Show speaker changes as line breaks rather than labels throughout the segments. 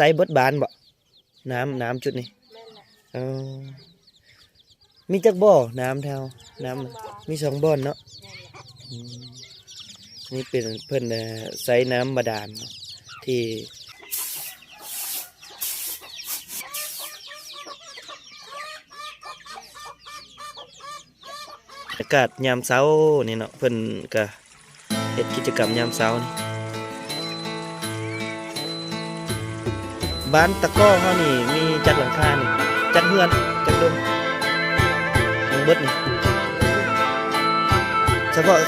ใส่เบิดบานบ่น้ำน้ำจุดนี้เออมีจักบ่อน้ำแถวน้ำมีสองบ่อนเนาะ
นี่
เป็นเพิ่อ่อใส่น้ำบาดาลเนที่อากาศยามเช้านี่เนาะเพิ่นก็เฮ็ดกิจกรรมยามเช้านี่ บ้านตะก้อเฮานี่มีจัดหลังคานี่จัดเฮือนจัดดมทั้งเบิดนี่เฉพาะ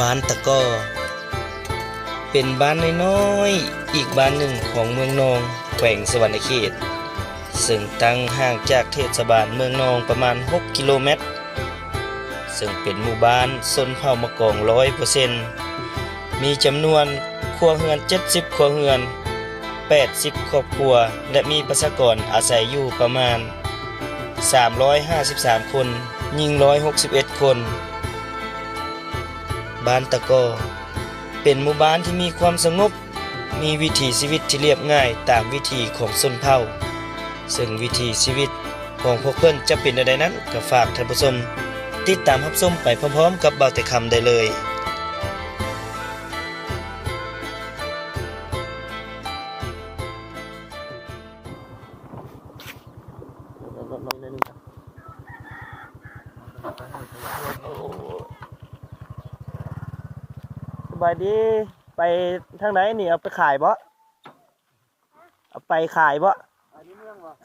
บ้านตะก้อเป็นบ้านน้อยๆอีกบ้านหนึ่งของเมืองนองแขวงสวรรณเขต ซึ่งตั้งห่างจากเทศบาลเมืองนองประมาณ 6 กิโลเมตร ซึ่งเป็นหมู่บ้านชนเผ่ามะกองร้อยเปอร์เซ็นต์มีจำนวนครัวเรือน 70 ครัวเรือน 80 ครอบครัว และมีประชากรอาศัยอยู่ประมาณ 353 คน ยิง 161 คน บ้านตะกอ เป็นหมู่บ้านที่มีความสงบ มีวิถีชีวิตที่เรียบง่ายตามวิถีของชนเผ่า ซึ่งวิถีชีวิตของพวกเพิ่อนจะเป็นใดนั้นก็ฝากท่านผู้ชมติดตามรับชมไปพร้อมๆ กับเบาแต่คำได้เลยส บายดีไปทางไหนนี่เอาไปขายบ่เอาไปขายบ่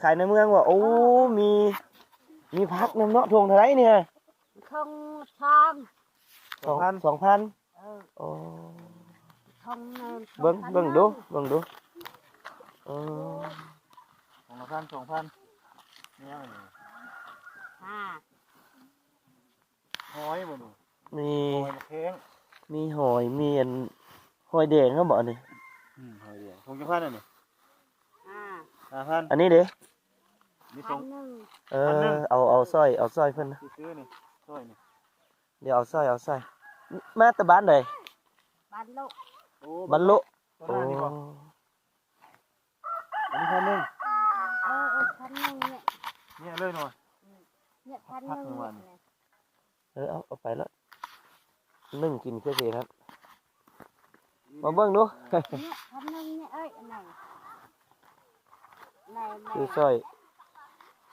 ขายในเมืองบ่โอ้มีมีพักนำเนาะทวงเท่าไหรเนี่ย
ทงทอง
สองพันสองพัน
เออ
โอ้
ทองเงิน
เบิ่งเบิ่งดูเบิ่งดูเออ
สองพันสองพันเนี่ยอะไร
ห้า
หอยบ่หนู
มี
หอยมะเขือ
มีหอยมีอันหอยแดงเขาบอกนี่
อืมหอยเดียวคงจะพันอันนี้
ห้า
ห้าพัน
อันนี้เด้
มีส
พั
อนง
หนึ่ง
เอ
อันหนึ่
องเอาเอาสร้อยเอาสร้อยเพิ่นนะ
ซื้อๆนี่ซอยนี่
เดี๋ยวเอาสร้อยเอาสร้อยมาแต่บ้านใด
บ้านลูก
โอ้
บรรลุ
ตัว
โอ้
หน้านี่บ่อันนี้พันหนึ่ง
เออเออพันหนึ่งเนี่ย
เนี่ยเลยหน่อย
เนี่ยพันหนึ่ง
พักหนึ่งวัน
เนี่ย
เออเอาเอาไปแล้ว นึ่งกินแค่เสียครับ มาเบิ่งดู
เนี่ยพันหนึ่งเนี่ยเอ้ยอันไหนไหนไหน
ซื้อสร้อย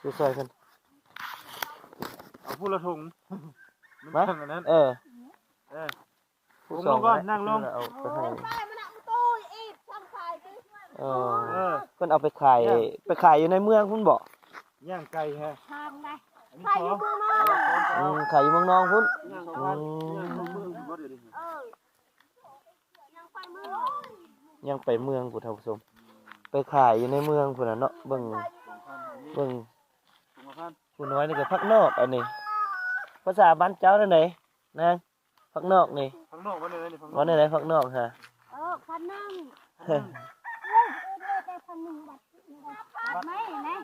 ซื้อสร้อยเพิ่น
เอาพูดละถุงมัน
มา
ถึงอันนั้น
เออ
เออ
ผู้
ลง
สอง
ก่อน
ไว้
นั่งลง
เอาไปให้
ใช่มันเอาตู้อีกช่างขายดิ
เอ
เอ
อ
อ
เพิ่นเอาไปขาย
เนี่ย
ไปขายอยู่ในเมืองพุ่นบ่
ย่างไก่ฮะ
ทางไหน
อันนี้
ขาย
ส
อ
อยู่ง
เมืองนอก
อืมขายอยู่เมืองนองพุ่น
ย่างสองพันย่างสองมือบ่เดี๋ยวนี้
เออยังไปเมือง
ยังไปเมืองพุ่นท่านผู้ชมไปขายอยู่ในเมืองพุ่นน่ะเนาะเบิ่ง
สองพันอันนี้
เบิ่ง
สองพัน
ผู้น้อยนี่ก็พักนอกอันนี้ ภาษาบ้านเจ้านั่นไหนนางพักนอกนี่
ข้างนอกบ่ได้เลยนี่ข้างนอก
ว่าในไหนพักนอกฮะ
เออพันหนึ่ง
เฮ้ย
เอ้ยเอ้ยได้พันหนึ่งบาทบัตรไม่นะ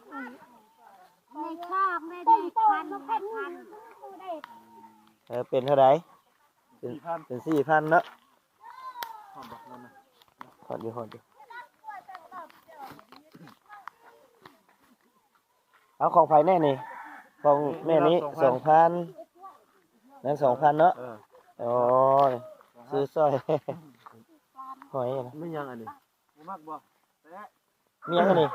ในคาบไม่ได้พันพันพัน
เออเป็นเท่าไหร่เป็น
สี่พัน
เป็นสี่พันเนาะ
หอมดอกนั่นน่ะ
หอดอยู่หอดอยู่เอาของไฟแน่นี่ของแม่นี้สองพันนั่นสองพันเนาะ
เออ
โอ้ยซื้อสร้อยหอยนะ
ไม่ยังอันนี้บ่มักบ่แต่
มียังอันนี้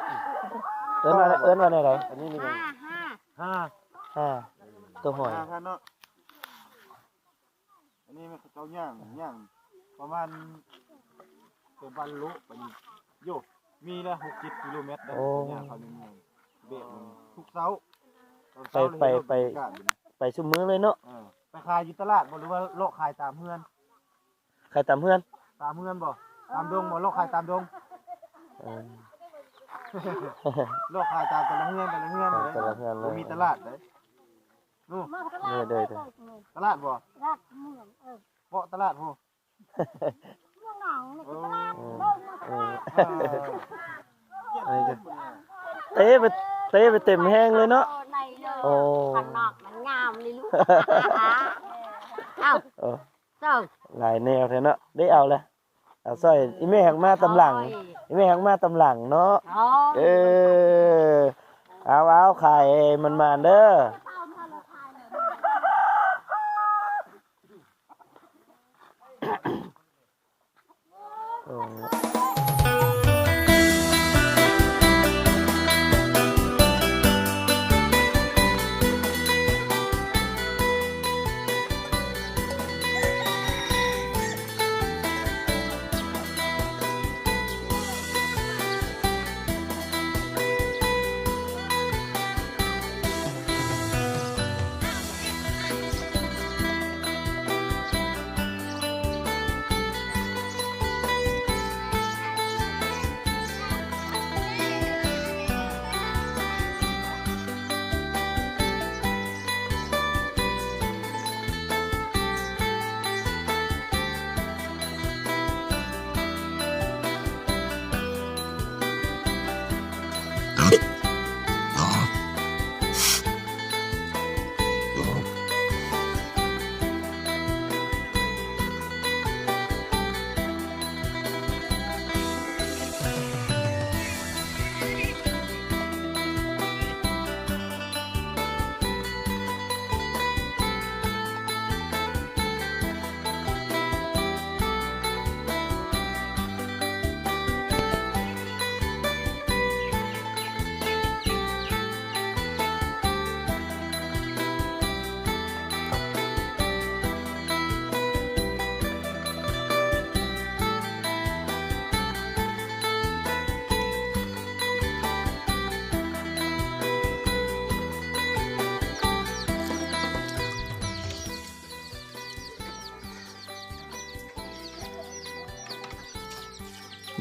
เอิ้นว่าเอิ้นว่าในไหน
อันนี้นี่
ห้า
ยัง
ห้า
ห้า
ห้าตัวหอย
ห้าพันเนาะ อันนี้มันเขาย่างย่างประมาณตัวบรรลุไปนี่โยกมีละหกสิบกิโลเมตรได้ย่างเขาในเมืองเบะมันทุกเช้าตอนเช้าเลยเราบรรยากาศอยู่นะ
ไปชุมมือเลยเนาะ
เออไปขายอยู่ตลาดบ่หรือว่าโลกขายตามเฮือน
ใครตามเพื่อน
ตามเฮือนบ่ตามดงบ่โลกขายตามดง
เออ
โลกขายตามแต่ละเฮือนแต่ละเฮือน
ตามแต่ละเฮือนเลย
บ่มีตลาดเด้ นู่น
มันก็
เออเด้อเด้อ
ตลาดบ่
รัดเมืองเออ
เบาะตลาดผู้
เมืองหนองนี่ก็ตลาด
เออ
เบิ่งมาต
เอ
ลา
อ
ด
อันนี้ก็เตะไปเตะไปเต็มแห้งเลยเนาะ
ในเลย
โอ้
ข้างนอกมันงามเลยลูกเอ้า
เออ
เจ้า
หลายแนวแท้เนาะ ได้เอาละเอาสร้อยอีแม่หักมาตำหลังอีแม่หักมาตำหลังเนาะ
โอ้
เออเอาเอาไข่มันมาเด้อ โ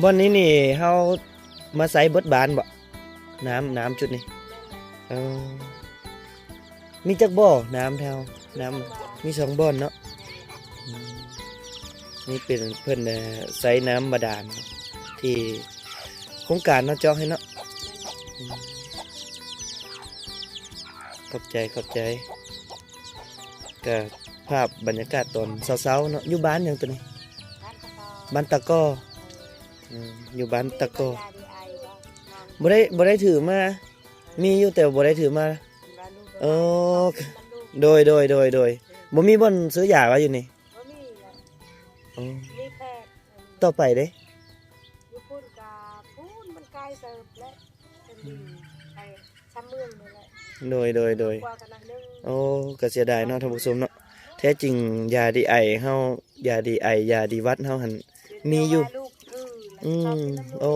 บอนนี้นี่เฮามาใส่เบิดบานบ่น้ำน้ำจุดนี้เออมีจักบ่อน้ำแถวน้ำมีสองบ่อนเนาะนี่เป็นเพิ่นเอ่อใส่น้ำบาดาลเนที่โครงการเนาะเจาะให้เนาะขอบใจขอบใจก็ภาพบรรยากาศตอนเช้าๆเนาะอยู่บ้านยังตัวนี้บ้านตะก้อ อืมอยู่บ้านตะก้อบ่ได้บ่ได้ถือมา มีอยู่แต่บ่ได้ถือมา เออ โดยโดยโดยโดยบ่มีบ่อนซื้อยาไว้อยู่นี่อ๋อ
นี่แพทย์
ต่อไปเด้
อยู่พุ่นกาพุ่นมันไกลเสิร์ฟและเป็นดินไปช้ำเมืองนี่แหละ
โดยโดยโดย
กว่ากันนะนึง
โอ้ก็เสียดายเนาะท่านผู้ชมเนาะแท้จริงยาดีไอเฮายาดีไอยาดีวัดเฮาหั่นมีอยู่
ลูกคื อ
อื
ชอบ
ม
กินน้ำลูก
โอ้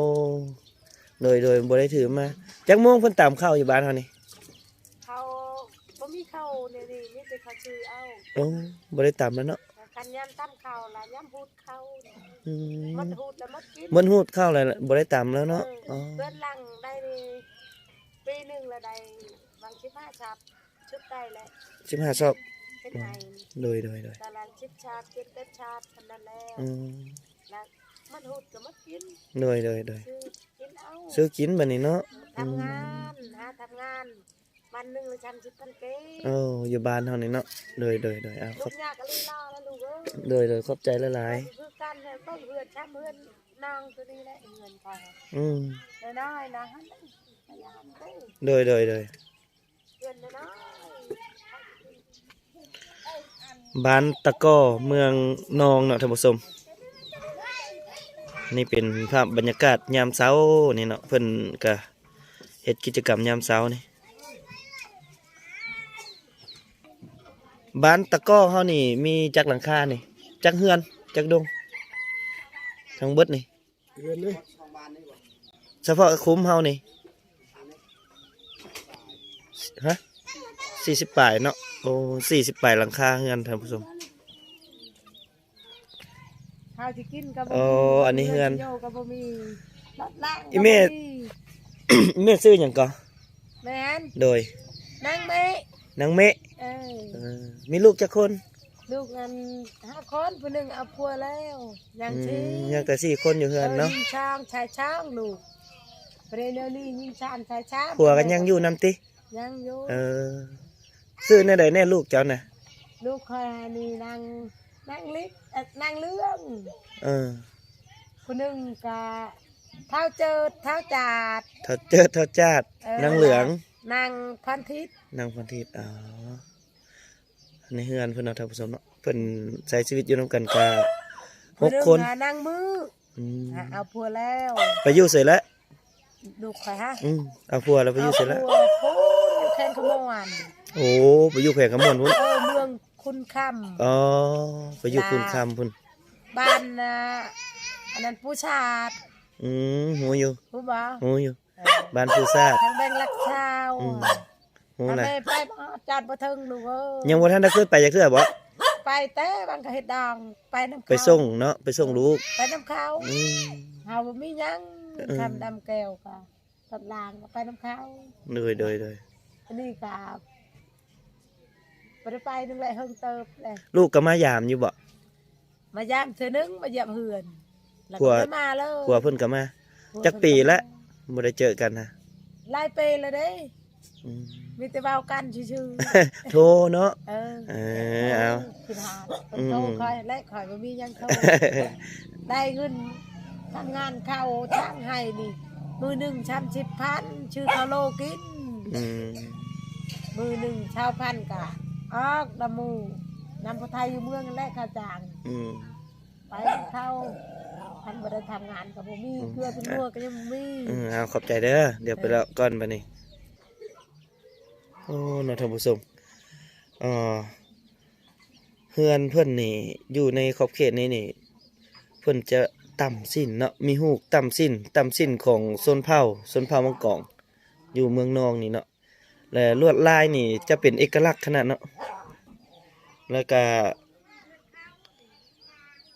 โดยโดยบ่ได้ถือมาจักโมงเพิ่นตามข้าวอยู่บ้านเฮานี่
เขาบ่มีเข้าเนี่ยนี่มีแต่เขาซื้อเอา
โอ้บ่ได้ตามแล้วเนาะ
กันยำตั้มข้าวละยำพูดเข้า
อืม
มัดพูดแล้วมัดกิน
มันหูดข้าวอะไรล่ะบ่ได้ตามแล้วเนาะอ๋อ
เพื่อนหลังได้นี่ปีหนึ่งละได้บางชิบห้าชับชุดได้แหละ
สิบห้าชอบ
เป็นไง
โดยโดยโดย
ตารางชิบชาบเจ็ดเต็ดชาบทำนั้นแล้ว
อืม
แล้ว มันหูดก็มัดกิน
โดยโดยโดย
ซื้อกินเอา
ซื้อกินบัดนี้เนาะ
ทำงานหาทำงานวันหนึ่งละชันสิบพันเก้
โอ้อยู่บ้านเฮานี่เนาะโดยโดยโดยอะข
ลู
อบ
กยากก็ลีลาแล้วลูกเอ้ย
โดยโดยขอบใจหลาย
คือการเนี่ยต้องเพื่อนช้ำเพื่อนนางตัวนี้แหละเงินพอ
ๆอืม
น้อยๆนะฮะพยายามเด้อ
โดยโดยโดย
เงินน้อย
บ้านตะก้อเมืองนองเนาะท่านผู้ชม นี่เป็นภาพบรรยากาศยามเช้านี่เนาะเพิ่นก็เฮ็ดกิจกรรมยามเช้านี่บ้านตะก้อเฮานี่มีจักหลังคานี่จักเฮือนจักดงทั้งเบิดนี่
เรือนเลย
เฉพาะคุ้มเฮานี่ฮะสี่สิบปลายเนาะโอ้สี่สิบปลายหลังคาเฮือนท่านผู้ชม
ข้าวที่กินก็บ่
โอ้อันนี้เฮือน
โยก็บ่มีรถล่าง
อีเมฆเม่ซื้ออย่างก่อ
แม่น
โดย
นางเมฆ
นางเมะ
เออ
เออมีลูกจักคน
ลูกอันห้าคนผู้หนึ่งเอาพัวแล้วยัง
อื
ที่
มยังแต่สี่คนอยู่เฮือนเนาะ
ยิงช้างชายช้างลูกประเดี๋ยวนี้ยิงช้างชายช้าง
ผัวกันยังอยู่นํติ
ยังอยู่
เออซื้อแน่ใดแน่ลูกเจ้าน่ะ
ลูกคอยนี่นาง นางลิกเอ่อนางเรื่อง
เออ
ผู้หนึ่งกะเท้าเจิดเท้าจาด
เท่าเจิดเท่าจาด
เออ นา
งเหลือง
นางพันทิพย์
นางพันทิพย์อ๋อในเฮือนเพิ่นเอาท่านผู้ชมเนาะเพิ่นใช้ชีวิตอยู่นํกันกะหกคน
ผู้หงะนางมือ
อืม
หาเอาพัวแล้ว
ไปอยู่เสร็จแล้ว
ลูกคอยฮะ
อืมเอาผัวแล้วไปอยู่เสร็จแล้ว
เอาพัวพูนอยู่แค่ขมวน
โอ้ไปอยู่แขวงขมวนพุ่น
เออเมือง คุณค
อ๋อไปอยู่คุณคำพุ่นำ
บ้านนะอันนั้นผู้ชาติ
อืมหูอยู่
ผู้บ่าว
หูอยู่
เออ
บ้านผู้ทราบ
ทางแบงลักชาว
อืมหู
ทาง
น่ะ
ไปไปบ่จัดบ่ถึงลูกเอ้ย
ยังบ่ทันได้ขึ้นไปจักเทื่อบ่
ไปแต่บางกะเฮ็ดดองไปน้ำเขา
ไปส่งเนาะไปส่งลูก
ไปน้ำเขา
อืม
เฮาบ่มีหยัง
เออ
คำดำแก้วก็ตำลางก็ไปน้ำเขา
โดยโดยโดย
อันนี้ก็ บ่ได้ไปนึงเลยเฮิงเติบเลย
ลูกก็มายามอยู่บ่
มายามเทื่อนึงมาเยี่ยมเฮือนแล้ว
ผั
ก็
ว
ไม่มาเลย
ผัวเพิ่นก็มาจักปีละบ่ได้เจอกันนะ
หลายปีแล้วเด้
อืม
มีแต่เว้ากันชื่อ
โทรเนาะ
ๆเออ
เออเอา
คิดหา
อืม
โทรคอยและคอยบ่มีหยังโทรได้เงินทำงานเข้าทางให้นี่มือหนึ่งชามสิบพันชื่อเขาโลกิน
อืม
มือหนึ่งชาวพันกะ ออกดำมูนำพไทยอยู่เมืองและข้าจาง
อืม
ไปเข้าพันบ่ได้ทำงานกับบ่มีเกลือเป็นนัวก็ยังบ่มี
อืมเอาขอบใจเด้อเดี๋ยวไปแล้วก่อนบัดนี้โอ้เนาะท่านผู้ชมเอ่อเฮือนเพิ่นนี่ อยู่ในขอบเขตนี้นี่ เพิ่นจะต่ำสิ้นเนาะมีฮูกต่ำสิ้นต่ำสิ้นของชนเผ่าชนเผ่ามังกรอยู่เมืองนองนี่เนาะ และลวดลายนี่จะเป็นเอกลักษณ์ขนาดเนาะแล้วก็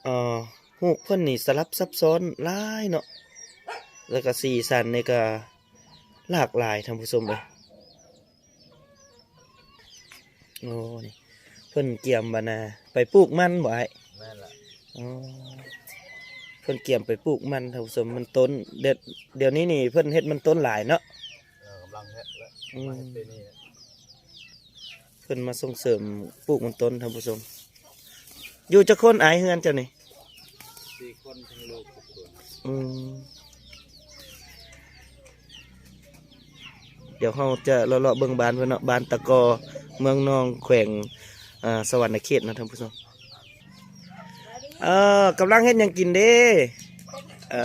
เอ่อฮูกเพิ่นนี่สลับซับซ้อนหลายเนาะแล้วก็สีสันนี่ก็หลากหลายท่านผู้ชมเลยโอ้นี่เพิ่นเกี่ยมบานาไปปลูกมันบ่ไอ้
แม่นละ
อ๋อเพิ่นเกี่ยมไปปลูกมันท่านผู้ชมมันต้นเด็ดเดี๋ยวนี้นี่เพิ่นเฮ็ดมันต้นหลายเนาะ
เออกำลังเฮ็ดแล้ว
อืม
เฮ็ดปีนี้
เพิ่นมาส่งเสริมปลูกมันต้นท่านผู้ชม อยู่จักคนอายเฮือนเจ้านี่
สี่คนทั้งลูกทุกคน
อืมเดี๋ยวเราจะเลาะๆเบิ่งบ้านเพิ่นเนาะบ้านตะกอเมืองนองแขวงอ่าสวรรณเขตเนาะท่านผู้ชมเออกำลังเฮ็ดหยังกินเด้เอ่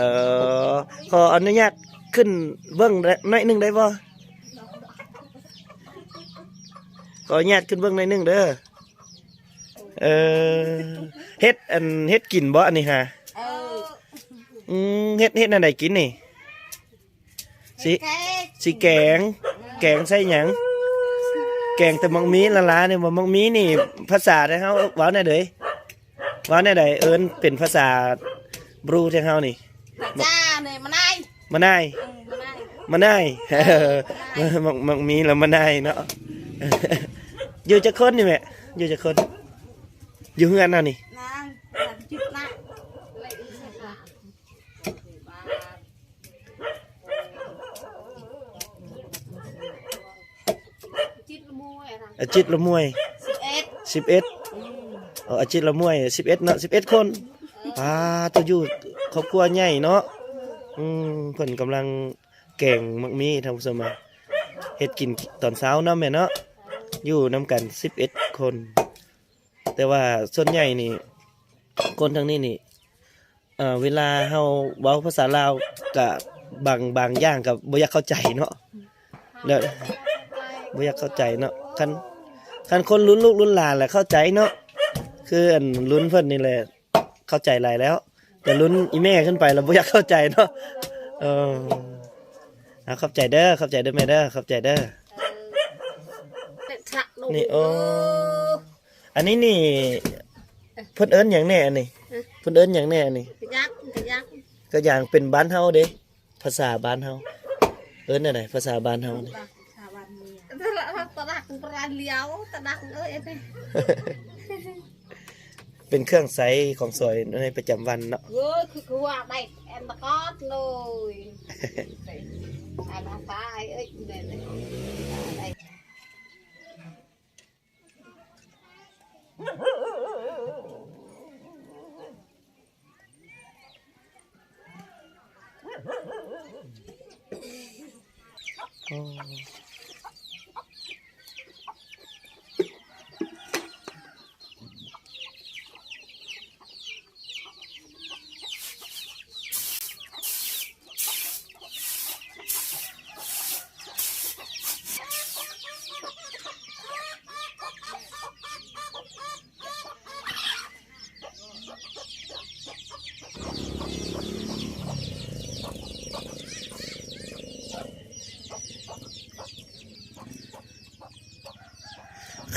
อขออนุญาตขึ้นเบิ่งได้หน่อยหนึงได้บ่ ขออนุญาตขึ้นเบิ่งหน่อยหนึงเด้อเออเฮ็ดอันเฮ็ดกินบ่อันนี้ฮะ
เออ
อืมเฮ็ดเฮ็ดอันใดกินนี่สิสิแกง แกงใส่หยังแกงแต่มังมีละลาเนี่ยบ่มังมีนี่ ภาษาที่เฮาเว้าแน่เด้ยเว้าแน่ใดเอิ้นเป็นภาษาบรูที่เฮานี่
จ้าเนี่ยมาได้
มานาย
มาได้
มานาย มังมังมีแล้วมานายเนาะ อยู่จักคนนี่แม่อยู่จักคนอยู่เฮือนเนาะนี่
นางจุดนะจิตละมวยนะ
อาจิตละมวย
สิบเอ็ด
11เอออาชีพละมวยสิบเอ็ดเนาะสิบเอ็ดคนอ่าตัวอยู่ครอบครัวใหญ่เนาะอืมเพิ่นกำลังแก่งมักมีทำสมาเฮ็ดกินตอนเช้าเนาะแม่เนาะ อยู่นํกันสิบเอ็ดคน แต่ว่าส่วนใหญ่นี่ คนทางนี้นี่เอ่อเวลาเฮาเว้าภาษาลาวกับบางบางอย่างกับบ่อยากเข้าใจเนาะแล้วบ่อยากเข้าใจเนาะคันคันคนรุ่นลูกรุ่นหลานแหละเข้าใจเนาะคืออันลุ้นเพิ่นนี่แหละเข้าใจหลายแล้ว แต่ลุ้นอีแม่ขึ้นไปเราบ่อยากเข้าใจเนาะเออเอาเข้าใจเด้อเข้าใจเด้อแม่เด้อเข้าใจเด้อ นี่โอ้อันนี้นี่เพิ่นเอิ้นหยังแน่อันนี้เพิ่นเอิ้นหยังแน่อันนี้
กระยักกระยัก
ก็อย่างเป็นบ้านเฮาเด้ภาษาบ้านเฮาเอิ้นอะไรภาษาบ้านเฮานี่
ชาวบ้านเมียตระตระตระว่าเลี้ยวตะดังเอ้ยไป
เป็นเครื่องใช้ของสวยในประจำวันเนาะ
เอ้ยคือคือว่าได้แอนตะกอดเลยอันนั้นตายเอ้ยเด่นเลย ไ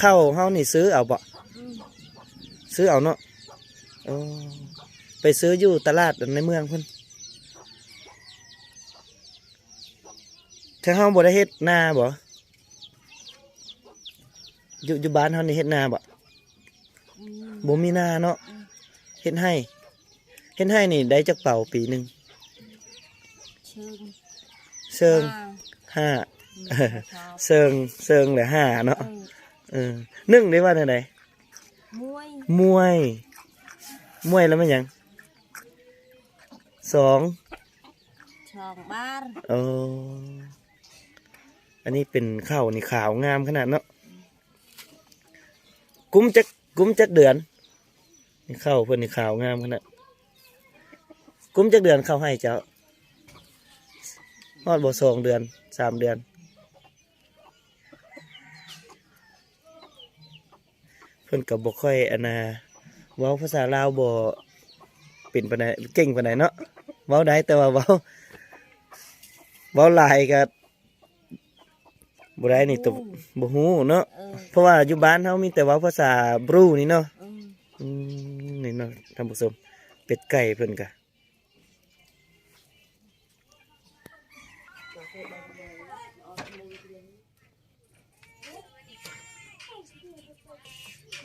ข้า
วเฮานี่ซื้อเอาบ่ซื้อเอาเนาะอไปซื้ออยู่ตลาดในเมืองพุ่นถ้าเฮาบ่ได้เฮ็ดนาบ่อยู่อยู่บ้านเฮานี่เฮ็ดนาบ่บ่มีนาเนาะเฮ็ดให้เฮ็ดให้นี่ได้จักเป่าปีหนึง
เชิง
เซิงห้าเซิงเซิงแหละห้าเนาะ เออนึ่งได้ว่าจังได
มวย
มวยมวยแล้วมันหยังสอง
ช่องบ้าน
เอออันนี้เป็นข้าวนี่ขาวงามขนาดเนาะกุ้มจักกุ้มจักเดือนนี่ข้าวเพิ่นนี่ขาวงามขนาดกุ้มจักเดือนเข้าให้เจ้าฮอดบ่สองเดือนสามเดือน พิ่นก็บ่ค่อยอันน่ะเว้าภาษาลาวบ่เป็นปานใดเก่งปานใดเนาะเว้าได้แต่ว่าเว้าเว้าหลายก็บ่ได้นี่ตัวบ่ฮู้เนาะ
เออ
เพราะว่าอยู่บ้านเฮามีแต่เว้าภาษาบรูนี่เนาะ
เออ
อืมนี่เนาะท่านผู้ชมเป็ดไก่เพิ่นก็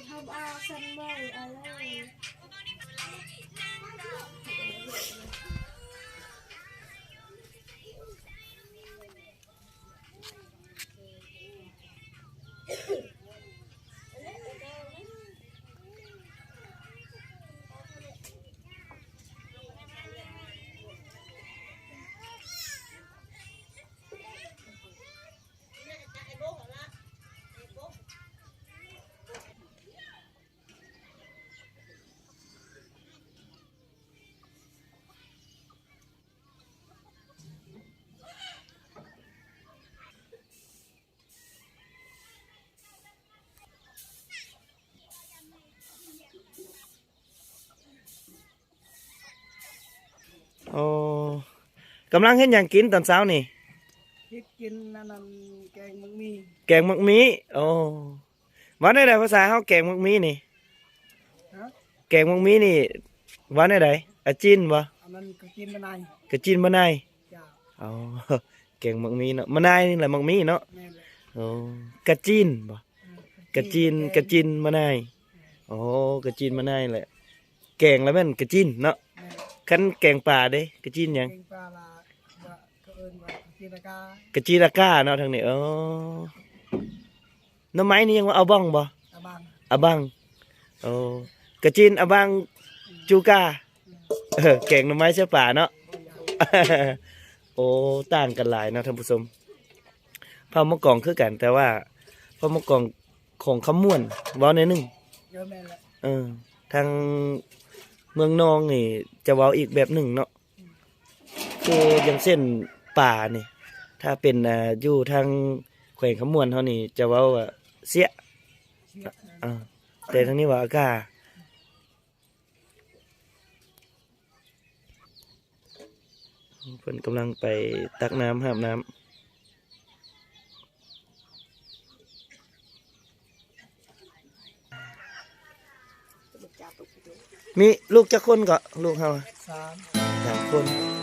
ทำเอ
กำลังเฮ็ดหยังกินตอนเช้านี่
คิดกินนั่นนั่นแกงมึงมี
แกงมักมีโอ้ว่าได้ไดภาษาเฮาแกงมักมีนี่
ฮะ
แกงมักมีนี่ว่าได้ไดอาจินบ่
อันนั้นก็กินมานาน
กะจินมะนาย
จ้า
อ๋อแกงมักมีเนาะมะนายนี่แหละมักมีเนาะ
แม่นเลย
โอ้กะจินบ่กะจินกะจินมะนายโอ้กะจินมะนายแหละแกงแล้วแม่นกะจินเนาะ
แม่น
คันแกงป่าเด้กะจินหยัง
แกงปลาลาว่าก็เอิ้ นว่ากินละกากะ
จีราก้าเนาะทางนี้อ๋อหน้ำไม้นี่ยังว่าเอาบ้องบ่
ตะบัง
อาบังโอ้กะจีนอาบังจูกาเออแกงหน้ำไม้เสื้อป่าเนาะ โอ้ต่างกันหลายเนาะท่านผู้ชมพามะกองคือกัน แต่ว่าพามะกองของขมวนเว้าในอยหนึง
เยอะแม่นแหละ
เออทางเมืองนองนี่ จะเว้าอีกแบบหนึ่งเนาะคืออย่างเช่น ป่านี่ ถ้าเป็นอ่าอยู่ทางแขวงขมวนเท่านี้จะเว้าว่า
เสีย
อ่าแต่ทางนี้ว่าอากาเพิ่นกำลังไปตักน้ำห้าบน้ำมีลูกจักคนก็ลูกเฮาอะ
สาม
สามคน